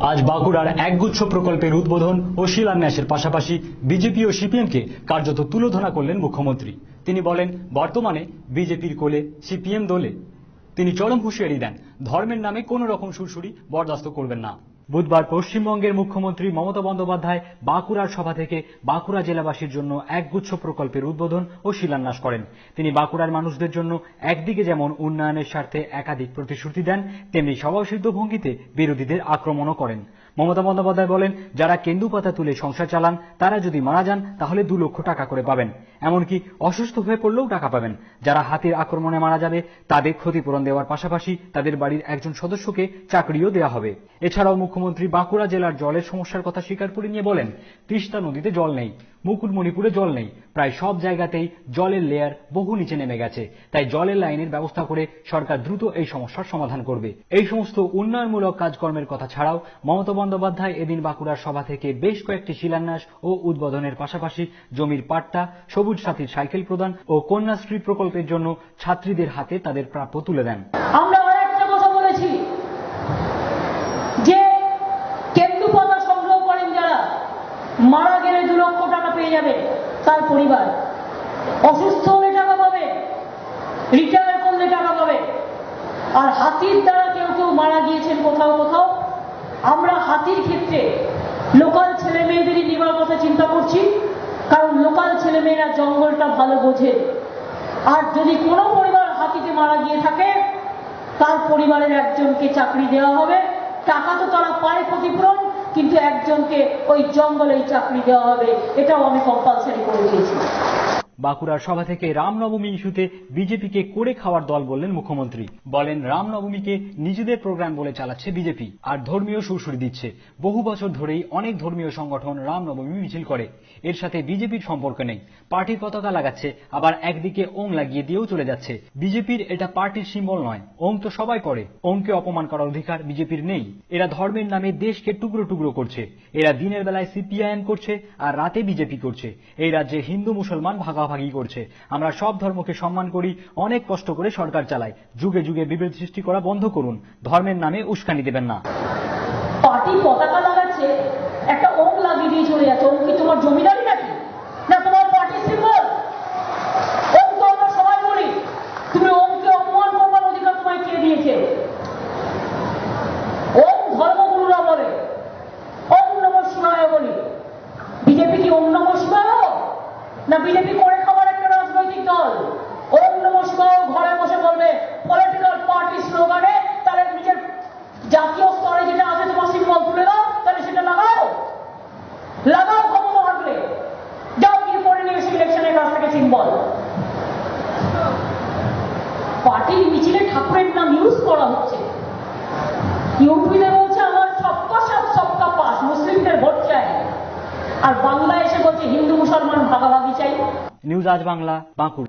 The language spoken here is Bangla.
আজ বাঁকুড়ার একগুচ্ছ প্রকল্পের উদ্বোধন ও শিলান্যাসের পাশাপাশি বিজেপি ও সিপিএমকে কার্যত তুলোধনা করলেন মুখ্যমন্ত্রী। তিনি বলেন, বর্তমানে বিজেপির কোলে সিপিএম দলে। তিনি চরম হুঁশিয়ারি দেন, ধর্মের নামে কোন রকম সুরসুরি বরদাস্ত করবেন না। বুধবার পশ্চিমবঙ্গের মুখ্যমন্ত্রী মমতা বন্দ্যোপাধ্যায় বাঁকুড়ার সভা থেকে বাঁকুড়া জেলাবাসীর জন্য একগুচ্ছ প্রকল্পের উদ্বোধন ও শিলান্যাস করেন। তিনি বাঁকুড়ার মানুষদের জন্য একদিকে যেমন উন্নয়নের স্বার্থে একাধিক প্রতিশ্রুতি দেন, তেমনি স্বভাবসিদ্ধ ভঙ্গিতে বিরোধীদের আক্রমণও করেন। মমতা বন্দ্যোপাধ্যায় বলেন, যারা কেন্দুপাতা তুলে সংসার চালান, তারা যদি মারা যান, তাহলে দু লক্ষ টাকা করে পাবেন। এমনকি অসুস্থ হয়ে পড়লেও টাকা পাবেন। যারা হাতির আক্রমণে মারা যাবে, তাদের ক্ষতিপূরণ দেওয়ার পাশাপাশি তাদের বাড়ির একজন সদস্যকে চাকরিও দেওয়া হবে। এছাড়াও মুখ্যমন্ত্রী বাঁকুড়া জেলার জলের সমস্যার কথা স্বীকার করে নিয়ে বলেন, তিস্তা নদীতে জল নেই। মুকুটমণিপুরে জল নেই। প্রায় সব জায়গাতেই জলের লেয়ার বহু নিচে নেমে গেছে। তাই জলের লাইনের ব্যবস্থা করে সরকার দ্রুত এই সমস্যার সমাধান করবে। এই সমস্ত উন্নয়নমূলক কাজকর্মের কথা ছাড়াও মমতা বন্দ্যোপাধ্যায় এদিন বাঁকুড়ার সভা থেকে বেশ কয়েকটি শিলান্যাস ও উদ্বোধনের পাশাপাশি জমির পাট্টা, সবুজ সাথীর সাইকেল প্রদান ও কন্যাশ্রী প্রকল্পের জন্য ছাত্রীদের হাতে তাদের প্রাপ্য তুলে দেন। মারা গেলে দু লক্ষ টাকা পেয়ে যাবে তার পরিবার। অসুস্থ হলে টাকা পাবে রিটায়ার করলে টাকা পাবে। আর হাতির দ্বারা কেউ কেউ মারা গিয়েছেন কোথাও কোথাও। আমরা হাতির ক্ষেত্রে লোকাল ছেলে মেয়েদেরই নেবার কথা চিন্তা করছি, কারণ লোকাল ছেলে মেয়েরা জঙ্গলটা ভালো বোঝে। আর যদি কোনো পরিবার হাতিতে মারা গিয়ে থাকে, তার পরিবারের একজনকে চাকরি দেওয়া হবে। টাকা তো তারা পায় ক্ষতিপূরণ কিন্তু একজনকে ওই জঙ্গলেই চাকরি দেওয়া হবে এটাও আমি কম্পালসারি করে দিয়েছি বাঁকুড়ার সভা থেকে রামনবমী ইস্যুতে বিজেপিকে করে খাওয়ার দল বললেন মুখ্যমন্ত্রী। বলেন, রামনবমীকে নিজেদের প্রোগ্রাম বলে চালাচ্ছে বিজেপি আর ধর্মীয় সুরসুরি দিচ্ছে। বহু বছর ধরেই অনেক ধর্মীয় সংগঠন রামনবমী মিছিল করে। এর সাথে বিজেপির সম্পর্ক নেই। পার্টির পতাকা লাগাচ্ছে, আবার একদিকে ওং লাগিয়ে দিয়েও চলে যাচ্ছে। বিজেপির এটা পার্টির সিম্বল নয় ওং তো সবাই করে। ওংকে অপমান করার অধিকার বিজেপির নেই। এরা ধর্মের নামে দেশকে টুকরো টুকরো করছে। এরা দিনের বেলায় সিপিআইএম করছে আর রাতে বিজেপি করছে। এই রাজ্যে হিন্দু মুসলমান ভাগাভাগি করছে। আমরা সব ধর্মকে সম্মান করি, অনেক কষ্ট করে সরকার চালাই যুগে যুগে বিভেদ সৃষ্টি করা বন্ধ করুন। ধর্মের নামে উস্কানি দেবেন না। পার্টি পতাকা লাগাচ্ছে, একটা লাগিয়ে দিয়ে চলে যাচ্ছে। কি তোমার জমিদারি নাকি? না তোমার পার্টি সিম্বল তো আমরা সবাই বলি। তুমি ওমকে অপমান করবার অধিকার তোমায় কে দিয়েছে? ওম ধর্মগুরুরা বলে ওম নম বলি। বিজেপি কি ওম নম না বিজেপি করে খাবার একটা রাজনৈতিক দল ঘরে বসে বলবে পলিটিক্যাল পার্টি স্লোগানে তাহলে নিজের জাতীয় স্তরে যেটা আছে তোমার সিম্বল তুলে দাও, তাহলে সেটা লাগাও। লাগাও ক্ষমতা থাকলে। যাও ইলেকশনের কাছ থেকে সিম্বল পার্টির মিছিলে ঠাকুরের নাম ইউজ করা হচ্ছে। ইউপিতে বলছে, আমার সবকা সবকা পাস মুসলিমদের ভোট চাই। আর বাংলা এসে বলছে, হিন্দু, মুসলমান, ভাগাভাগি চাই। নিউজ আজ বাংলা, বাঁকুড়া।